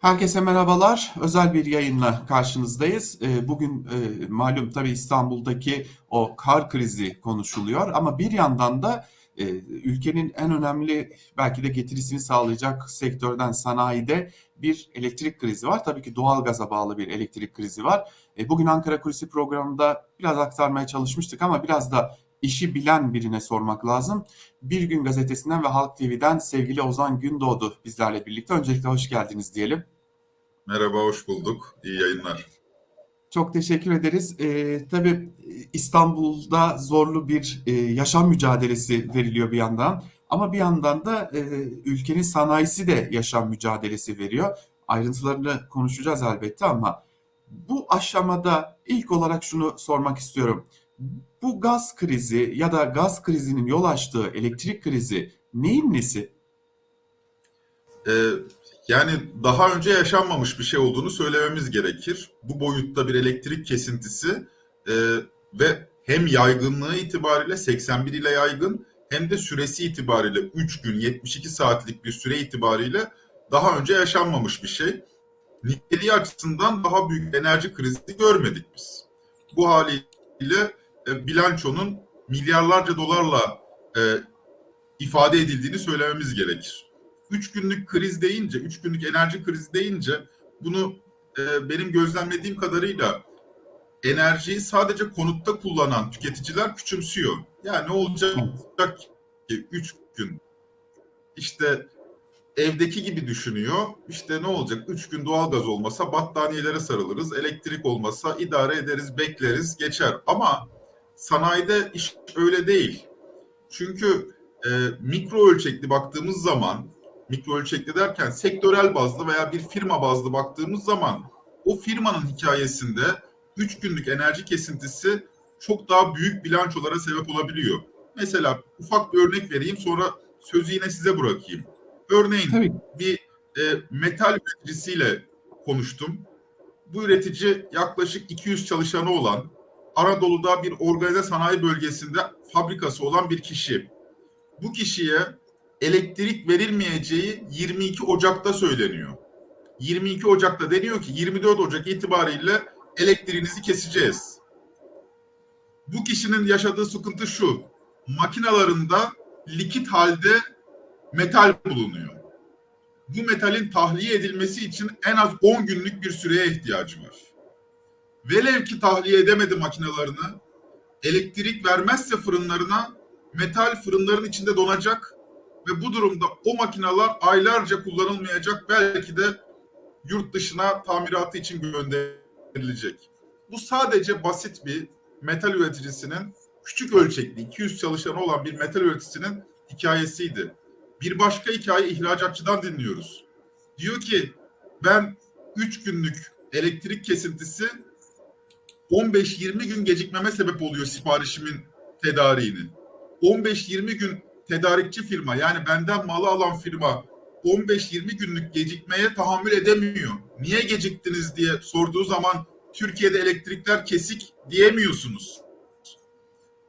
Herkese merhabalar. Özel bir yayınla karşınızdayız. Ee, Bugün e, malum tabii İstanbul'daki o kar krizi konuşuluyor ama bir yandan da e, ülkenin en önemli belki de getirisini sağlayacak sektörden sanayide bir elektrik krizi var. Tabii ki doğalgaza bağlı bir elektrik krizi var. E, Bugün Ankara Kulisi programında biraz aktarmaya çalışmıştık ama biraz da işi bilen birine sormak lazım. Bir Gün Gazetesi'nden ve Halk TV'den sevgili Ozan Gündoğdu bizlerle birlikte. Öncelikle hoş geldiniz diyelim. Merhaba, hoş bulduk. İyi yayınlar. Çok teşekkür ederiz. Ee, tabii İstanbul'da zorlu bir e, yaşam mücadelesi veriliyor bir yandan. Ama bir yandan da e, ülkenin sanayisi de yaşam mücadelesi veriyor. Ayrıntılarını konuşacağız elbette ama bu aşamada ilk olarak şunu sormak istiyorum. Bu gaz krizi ya da gaz krizinin yol açtığı elektrik krizi neyin nesi? Ee, yani daha önce yaşanmamış bir şey olduğunu söylememiz gerekir. Bu boyutta bir elektrik kesintisi e, ve hem yaygınlığı itibariyle 81 ile yaygın hem de süresi itibariyle 3 gün 72 saatlik bir süre itibariyle daha önce yaşanmamış bir şey. Niteliği açısından daha büyük enerji krizi görmedik biz. Bu haliyle e, bilançonun milyarlarca dolarla e, ifade edildiğini söylememiz gerekir. Üç günlük kriz deyince, üç günlük enerji krizi deyince bunu e, benim gözlemlediğim kadarıyla enerjiyi sadece konutta kullanan tüketiciler küçümsüyor. Yani ne olacak ki üç gün işte evdeki gibi düşünüyor. İşte ne olacak? Üç gün doğalgaz olmasa battaniyelere sarılırız. Elektrik olmasa idare ederiz, bekleriz, geçer. Ama sanayide iş öyle değil. Çünkü e, mikro ölçekli baktığımız zaman, mikro ölçekli derken sektörel bazlı veya bir firma bazlı baktığımız zaman o firmanın hikayesinde 3 günlük enerji kesintisi çok daha büyük bilançolara sebep olabiliyor. Mesela ufak bir örnek vereyim sonra sözü yine size bırakayım. Örneğin Tabii. bir e, metal üreticisiyle konuştum. Bu üretici yaklaşık 200 çalışanı olan Anadolu'da bir organize sanayi bölgesinde fabrikası olan bir kişi. Bu kişiye elektrik verilmeyeceği 22 Ocak'ta söyleniyor. 22 Ocak'ta deniyor ki 24 Ocak itibariyle elektriğinizi keseceğiz. Bu kişinin yaşadığı sıkıntı şu. Makinalarında likit halde metal bulunuyor. Bu metalin tahliye edilmesi için en az 10 günlük bir süreye ihtiyacı var. Velev ki tahliye edemedi makinalarını, elektrik vermezse fırınlarına metal fırınların içinde donacak ve bu durumda o makinalar aylarca kullanılmayacak belki de yurt dışına tamiratı için gönderilecek. Bu sadece basit bir metal üreticisinin küçük ölçekli 200 çalışanı olan bir metal üreticisinin hikayesiydi. Bir başka hikaye ihracatçıdan dinliyoruz. Diyor ki ben 3 günlük elektrik kesintisi 15-20 gün gecikmeme sebep oluyor siparişimin tedariğini. 15-20 gün tedarikçi firma yani benden malı alan firma 15-20 günlük gecikmeye tahammül edemiyor. Niye geciktiniz diye sorduğu zaman Türkiye'de elektrikler kesik diyemiyorsunuz.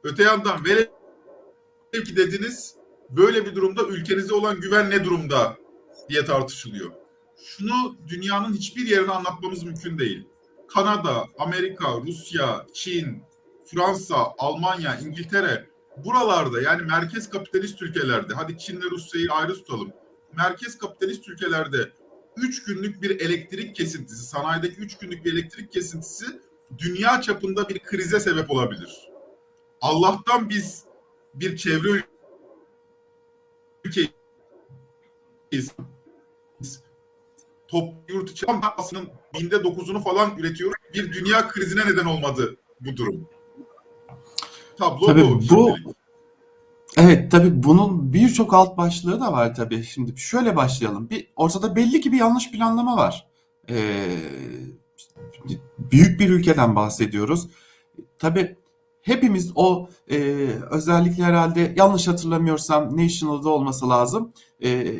Öte yandan velev ki dediniz böyle bir durumda ülkenize olan güven ne durumda diye tartışılıyor. Şunu dünyanın hiçbir yerine anlatmamız mümkün değil. Kanada, Amerika, Rusya, Çin, Fransa, Almanya, İngiltere buralarda yani merkez kapitalist ülkelerde hadi Çin ve Rusya'yı ayrı tutalım. Merkez kapitalist ülkelerde 3 günlük bir elektrik kesintisi, sanayideki 3 günlük bir elektrik kesintisi dünya çapında bir krize sebep olabilir. Allah'tan biz bir çevre ülkeyiz. Top yurt içi ama aslında binde dokuzunu falan üretiyor. Bir dünya krizine neden olmadı bu durum. Tablo Tabii bu. bu evet tabii bunun birçok alt başlığı da var tabii. Şimdi şöyle başlayalım. Bir ortada belli ki bir yanlış planlama var. Ee, büyük bir ülkeden bahsediyoruz. Tabii hepimiz o e, özellikle herhalde yanlış hatırlamıyorsam National'da olması lazım. E,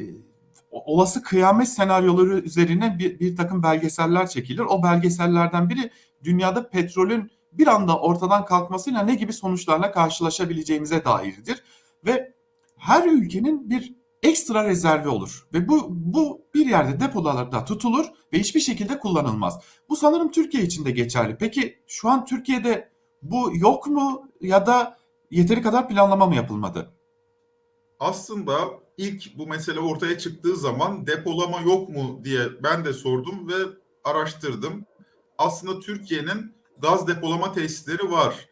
olası kıyamet senaryoları üzerine bir, bir takım belgeseller çekilir. O belgesellerden biri dünyada petrolün bir anda ortadan kalkmasıyla ne gibi sonuçlarla karşılaşabileceğimize dairdir. Ve her ülkenin bir ekstra rezervi olur ve bu bu bir yerde depolarda tutulur ve hiçbir şekilde kullanılmaz. Bu sanırım Türkiye için de geçerli. Peki şu an Türkiye'de bu yok mu ya da yeteri kadar planlama mı yapılmadı? Aslında ilk bu mesele ortaya çıktığı zaman depolama yok mu diye ben de sordum ve araştırdım. Aslında Türkiye'nin gaz depolama tesisleri var.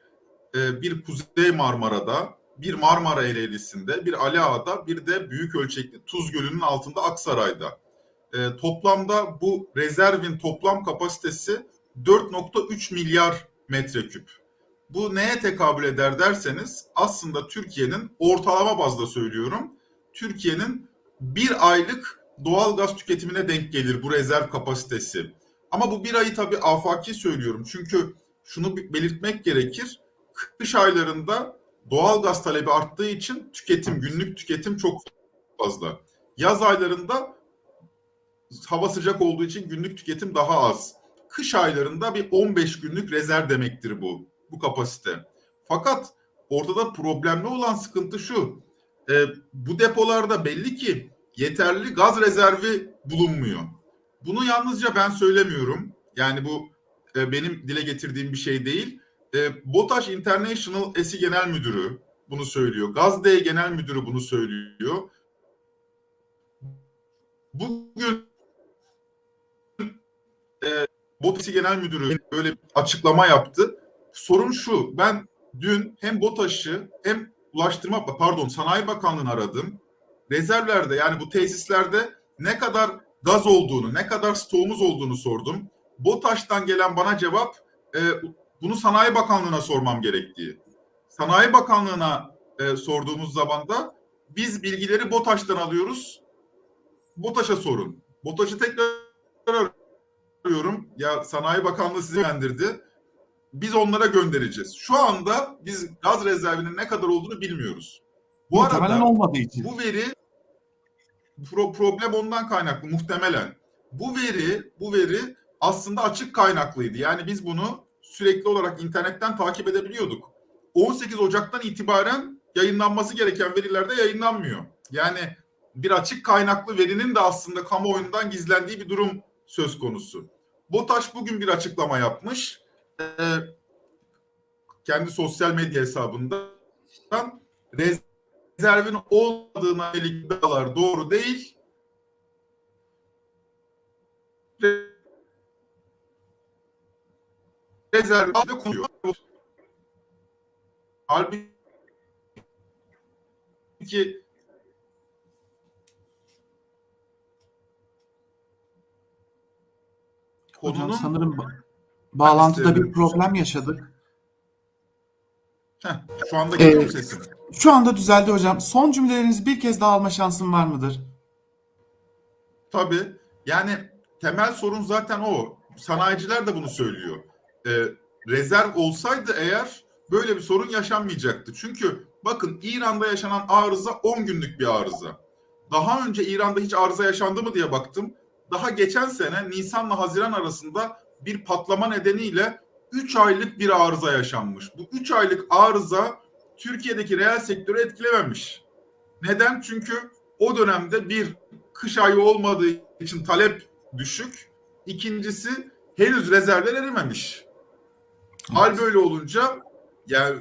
Ee, bir Kuzey Marmara'da, bir Marmara Ereğlisi'nde, bir Ali Ağa'da, bir de büyük ölçekli Tuz Gölü'nün altında Aksaray'da. Ee, toplamda bu rezervin toplam kapasitesi 4.3 milyar metreküp. Bu neye tekabül eder derseniz aslında Türkiye'nin ortalama bazda söylüyorum. Türkiye'nin bir aylık doğal gaz tüketimine denk gelir bu rezerv kapasitesi. Ama bu bir ayı tabii afaki söylüyorum. Çünkü şunu belirtmek gerekir. Kış aylarında doğal gaz talebi arttığı için tüketim, günlük tüketim çok fazla. Yaz aylarında hava sıcak olduğu için günlük tüketim daha az. Kış aylarında bir 15 günlük rezerv demektir bu bu kapasite. Fakat ortada problemli olan sıkıntı şu. E, bu depolarda belli ki yeterli gaz rezervi bulunmuyor. Bunu yalnızca ben söylemiyorum. Yani bu e, benim dile getirdiğim bir şey değil. E, BOTAŞ International ESI Genel Müdürü bunu söylüyor. Gazde Genel Müdürü bunu söylüyor. Bugün e, BOTAŞ Genel Müdürü böyle bir açıklama yaptı sorun şu. Ben dün hem BOTAŞ'ı hem Ulaştırma pardon Sanayi Bakanlığı'nı aradım. Rezervlerde yani bu tesislerde ne kadar gaz olduğunu, ne kadar stoğumuz olduğunu sordum. BOTAŞ'tan gelen bana cevap e, bunu Sanayi Bakanlığı'na sormam gerektiği. Sanayi Bakanlığı'na e, sorduğumuz zaman da biz bilgileri BOTAŞ'tan alıyoruz. BOTAŞ'a sorun. BOTAŞ'ı tekrar arıyorum. Ya Sanayi Bakanlığı sizi yönlendirdi biz onlara göndereceğiz. Şu anda biz gaz rezervinin ne kadar olduğunu bilmiyoruz. Bu Muhtemelen arada olmadığı için. bu veri pro- problem ondan kaynaklı muhtemelen. Bu veri bu veri aslında açık kaynaklıydı. Yani biz bunu sürekli olarak internetten takip edebiliyorduk. 18 Ocak'tan itibaren yayınlanması gereken verilerde yayınlanmıyor. Yani bir açık kaynaklı verinin de aslında kamuoyundan gizlendiği bir durum söz konusu. BOTAŞ bugün bir açıklama yapmış kendi sosyal medya hesabından rezervin olmadığına yönelik iddialar doğru değil. Rezerv konuyor. Halbuki Hocam konunun sanırım ba- bağlantıda bir problem yaşadık. Heh, şu anda geliyor Ee, sesim? Şu anda düzeldi hocam. Son cümlelerinizi bir kez daha alma şansım var mıdır? Tabii. Yani temel sorun zaten o. Sanayiciler de bunu söylüyor. Ee, rezerv olsaydı eğer böyle bir sorun yaşanmayacaktı. Çünkü bakın İran'da yaşanan arıza 10 günlük bir arıza. Daha önce İran'da hiç arıza yaşandı mı diye baktım. Daha geçen sene Nisan'la Haziran arasında bir patlama nedeniyle 3 aylık bir arıza yaşanmış. Bu 3 aylık arıza Türkiye'deki reel sektörü etkilememiş. Neden? Çünkü o dönemde bir kış ayı olmadığı için talep düşük. İkincisi henüz rezervler erimemiş. Hal böyle olunca yani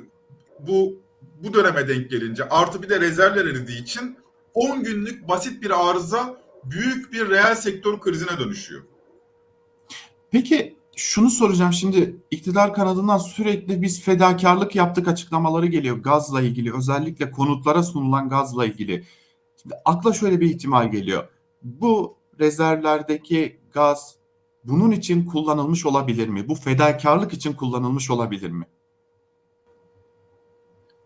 bu bu döneme denk gelince artı bir de rezervler eridiği için 10 günlük basit bir arıza büyük bir reel sektör krizine dönüşüyor. Peki şunu soracağım şimdi iktidar kanadından sürekli biz fedakarlık yaptık açıklamaları geliyor gazla ilgili özellikle konutlara sunulan gazla ilgili. Şimdi akla şöyle bir ihtimal geliyor. Bu rezervlerdeki gaz bunun için kullanılmış olabilir mi? Bu fedakarlık için kullanılmış olabilir mi?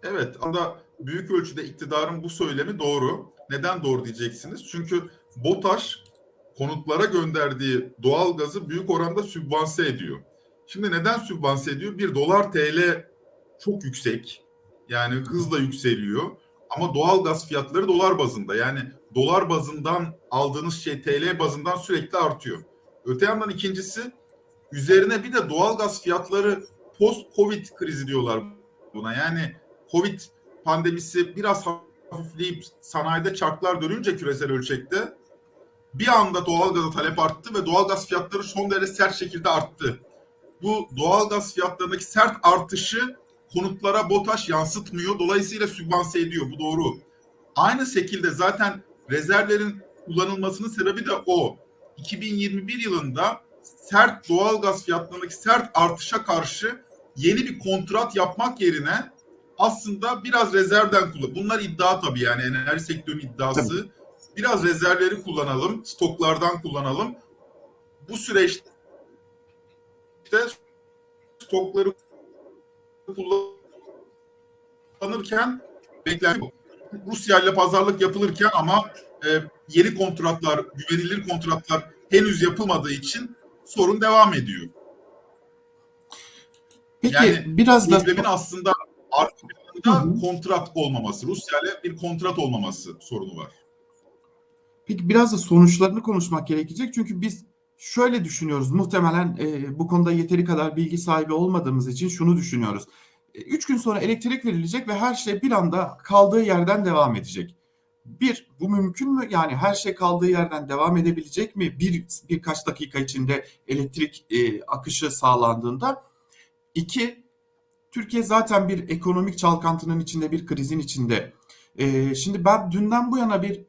Evet, aslında büyük ölçüde iktidarın bu söylemi doğru. Neden doğru diyeceksiniz? Çünkü BOTAŞ konutlara gönderdiği doğal gazı büyük oranda sübvanse ediyor. Şimdi neden sübvanse ediyor? Bir dolar TL çok yüksek. Yani hızla yükseliyor. Ama doğal gaz fiyatları dolar bazında. Yani dolar bazından aldığınız şey TL bazından sürekli artıyor. Öte yandan ikincisi üzerine bir de doğal gaz fiyatları post Covid krizi diyorlar buna. Yani Covid pandemisi biraz hafifleyip sanayide çarklar dönünce küresel ölçekte bir anda doğalgaza talep arttı ve doğalgaz fiyatları son derece sert şekilde arttı. Bu doğalgaz fiyatlarındaki sert artışı konutlara BOTAŞ yansıtmıyor. Dolayısıyla sübvanse ediyor. Bu doğru. Aynı şekilde zaten rezervlerin kullanılmasının sebebi de o. 2021 yılında sert doğalgaz fiyatlarındaki sert artışa karşı yeni bir kontrat yapmak yerine aslında biraz rezervden kullan. Bunlar iddia tabii yani enerji sektörünün iddiası. Biraz rezervleri kullanalım, stoklardan kullanalım. Bu süreçte stokları kullanırken beklenti Rusya ile pazarlık yapılırken ama e, yeni kontratlar, güvenilir kontratlar henüz yapılmadığı için sorun devam ediyor. Peki Yani biraz da Problemin aslında arka Hı planında hı. kontrat olmaması, Rusya ile bir kontrat olmaması sorunu var. Peki biraz da sonuçlarını konuşmak gerekecek. Çünkü biz şöyle düşünüyoruz. Muhtemelen e, bu konuda yeteri kadar bilgi sahibi olmadığımız için şunu düşünüyoruz. E, üç gün sonra elektrik verilecek ve her şey bir anda kaldığı yerden devam edecek. Bir, bu mümkün mü? Yani her şey kaldığı yerden devam edebilecek mi? Bir birkaç dakika içinde elektrik e, akışı sağlandığında. İki, Türkiye zaten bir ekonomik çalkantının içinde, bir krizin içinde. E, şimdi ben dünden bu yana bir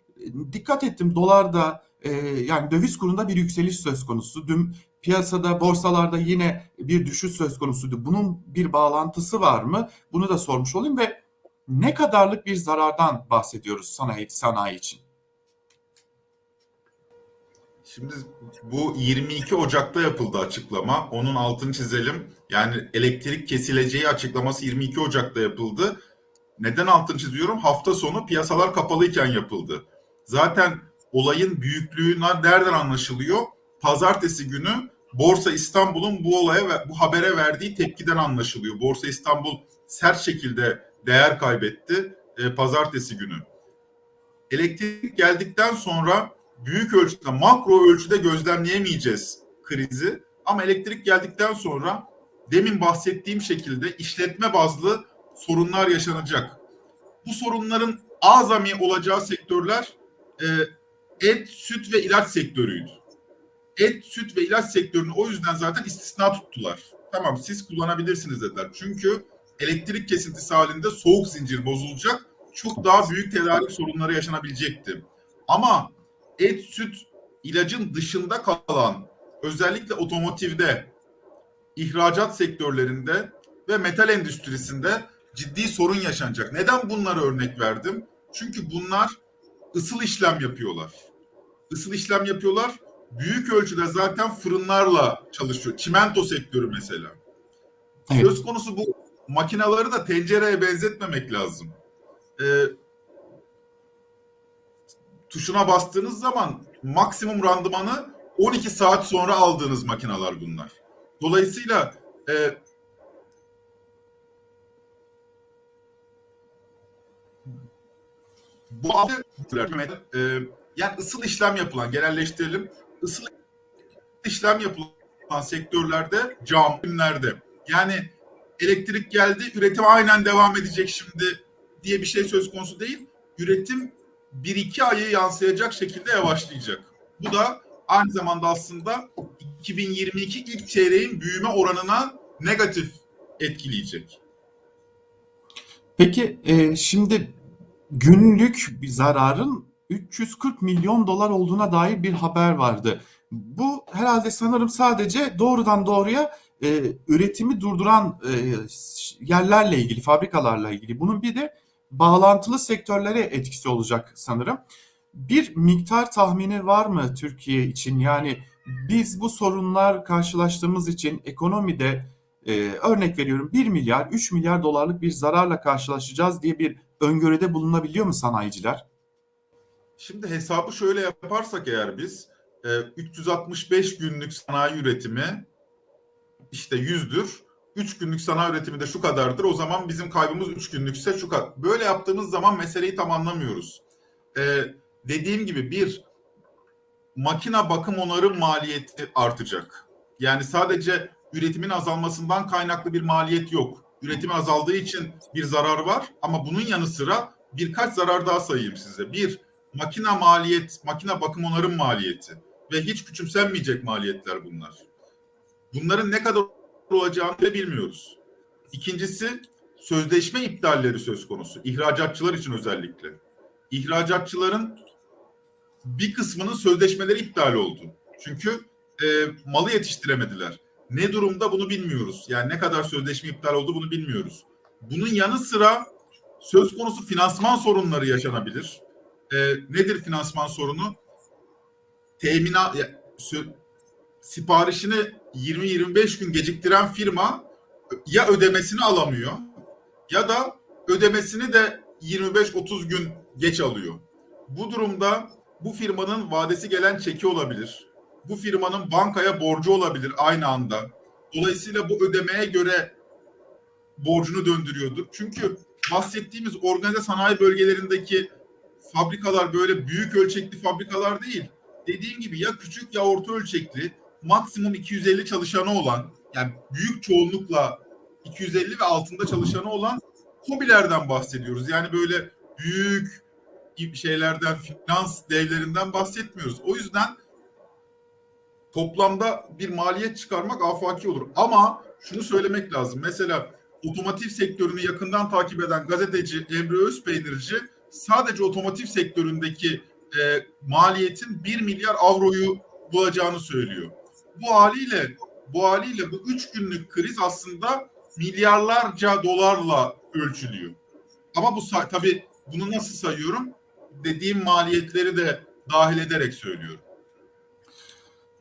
dikkat ettim dolarda e, yani döviz kurunda bir yükseliş söz konusu. Dün piyasada borsalarda yine bir düşüş söz konusuydu. Bunun bir bağlantısı var mı? Bunu da sormuş olayım ve ne kadarlık bir zarardan bahsediyoruz sanayi sanayi için? Şimdi bu 22 Ocak'ta yapıldı açıklama. Onun altını çizelim. Yani elektrik kesileceği açıklaması 22 Ocak'ta yapıldı. Neden altını çiziyorum? Hafta sonu piyasalar kapalıyken yapıldı. Zaten olayın büyüklüğü nereden anlaşılıyor? Pazartesi günü Borsa İstanbul'un bu olaya ve bu habere verdiği tepkiden anlaşılıyor. Borsa İstanbul sert şekilde değer kaybetti e, pazartesi günü. Elektrik geldikten sonra büyük ölçüde, makro ölçüde gözlemleyemeyeceğiz krizi. Ama elektrik geldikten sonra demin bahsettiğim şekilde işletme bazlı sorunlar yaşanacak. Bu sorunların azami olacağı sektörler e, et, süt ve ilaç sektörüydü. Et, süt ve ilaç sektörünü o yüzden zaten istisna tuttular. Tamam siz kullanabilirsiniz dediler. Çünkü elektrik kesintisi halinde soğuk zincir bozulacak. Çok daha büyük tedarik sorunları yaşanabilecekti. Ama et, süt, ilacın dışında kalan özellikle otomotivde, ihracat sektörlerinde ve metal endüstrisinde ciddi sorun yaşanacak. Neden bunları örnek verdim? Çünkü bunlar ısıl işlem yapıyorlar. Isıl işlem yapıyorlar. Büyük ölçüde zaten fırınlarla çalışıyor. Çimento sektörü mesela. Evet. Söz konusu bu makinaları da tencereye benzetmemek lazım. Ee, tuşuna bastığınız zaman maksimum randımanı 12 saat sonra aldığınız makineler bunlar. Dolayısıyla e, bu e, yani ısıl işlem yapılan genelleştirelim ısıl işlem yapılan sektörlerde cam ürünlerde yani elektrik geldi üretim aynen devam edecek şimdi diye bir şey söz konusu değil. Üretim bir iki ayı yansıyacak şekilde yavaşlayacak. Bu da aynı zamanda aslında 2022 ilk çeyreğin büyüme oranına negatif etkileyecek. Peki e, şimdi günlük bir zararın 340 milyon dolar olduğuna dair bir haber vardı. Bu herhalde sanırım sadece doğrudan doğruya e, üretimi durduran e, yerlerle ilgili, fabrikalarla ilgili. Bunun bir de bağlantılı sektörlere etkisi olacak sanırım. Bir miktar tahmini var mı Türkiye için? Yani biz bu sorunlar karşılaştığımız için ekonomide e, örnek veriyorum 1 milyar, 3 milyar dolarlık bir zararla karşılaşacağız diye bir öngörüde bulunabiliyor mu sanayiciler? Şimdi hesabı şöyle yaparsak eğer biz e, 365 günlük sanayi üretimi işte 100'dür. 3 günlük sanayi üretimi de şu kadardır. O zaman bizim kaybımız 3 günlükse şu kadar. Böyle yaptığımız zaman meseleyi tam anlamıyoruz. Ee, dediğim gibi bir makina bakım onarım maliyeti artacak. Yani sadece üretimin azalmasından kaynaklı bir maliyet yok. Üretimin azaldığı için bir zarar var ama bunun yanı sıra birkaç zarar daha sayayım size. Bir, makine maliyet, makine bakım onarım maliyeti ve hiç küçümsenmeyecek maliyetler bunlar. Bunların ne kadar olacağını da bilmiyoruz. İkincisi, sözleşme iptalleri söz konusu. İhracatçılar için özellikle. İhracatçıların bir kısmının sözleşmeleri iptal oldu. Çünkü e, malı yetiştiremediler. Ne durumda bunu bilmiyoruz. Yani ne kadar sözleşme iptal oldu bunu bilmiyoruz. Bunun yanı sıra söz konusu finansman sorunları yaşanabilir. E, nedir finansman sorunu? Temina ya, sö- siparişini 20-25 gün geciktiren firma ya ödemesini alamıyor ya da ödemesini de 25-30 gün geç alıyor. Bu durumda bu firmanın vadesi gelen çeki olabilir. Bu firmanın bankaya borcu olabilir aynı anda. Dolayısıyla bu ödemeye göre borcunu döndürüyordur. Çünkü bahsettiğimiz organize sanayi bölgelerindeki fabrikalar böyle büyük ölçekli fabrikalar değil. Dediğim gibi ya küçük ya orta ölçekli maksimum 250 çalışanı olan yani büyük çoğunlukla 250 ve altında çalışanı olan kobilerden bahsediyoruz. Yani böyle büyük şeylerden, finans devlerinden bahsetmiyoruz. O yüzden toplamda bir maliyet çıkarmak afaki olur. Ama şunu söylemek lazım. Mesela otomotiv sektörünü yakından takip eden gazeteci Emre Özpeynirci sadece otomotiv sektöründeki e, maliyetin 1 milyar avroyu bulacağını söylüyor. Bu haliyle bu haliyle bu üç günlük kriz aslında milyarlarca dolarla ölçülüyor. Ama bu tabii bunu nasıl sayıyorum? Dediğim maliyetleri de dahil ederek söylüyorum.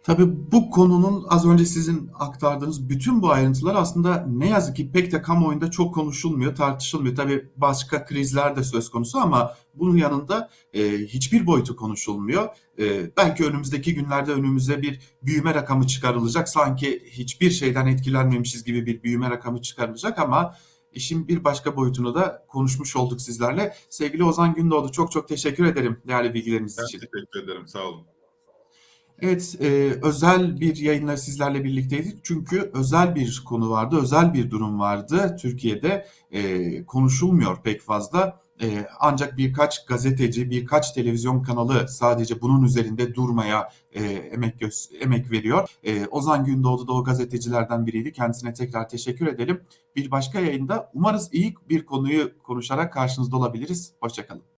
Tabii bu konunun az önce sizin aktardığınız bütün bu ayrıntılar aslında ne yazık ki pek de kamuoyunda çok konuşulmuyor, tartışılmıyor. Tabii başka krizler de söz konusu ama bunun yanında e, hiçbir boyutu konuşulmuyor. E, belki önümüzdeki günlerde önümüze bir büyüme rakamı çıkarılacak. Sanki hiçbir şeyden etkilenmemişiz gibi bir büyüme rakamı çıkarılacak ama işin bir başka boyutunu da konuşmuş olduk sizlerle. Sevgili Ozan Gündoğdu çok çok teşekkür ederim değerli bilgileriniz Ben için. teşekkür ederim. Sağ olun. Evet, e, özel bir yayınla sizlerle birlikteydik. Çünkü özel bir konu vardı, özel bir durum vardı. Türkiye'de e, konuşulmuyor pek fazla. E, ancak birkaç gazeteci, birkaç televizyon kanalı sadece bunun üzerinde durmaya e, emek emek veriyor. E, Ozan Gündoğdu da o gazetecilerden biriydi. Kendisine tekrar teşekkür edelim. Bir başka yayında umarız iyi bir konuyu konuşarak karşınızda olabiliriz. Hoşçakalın.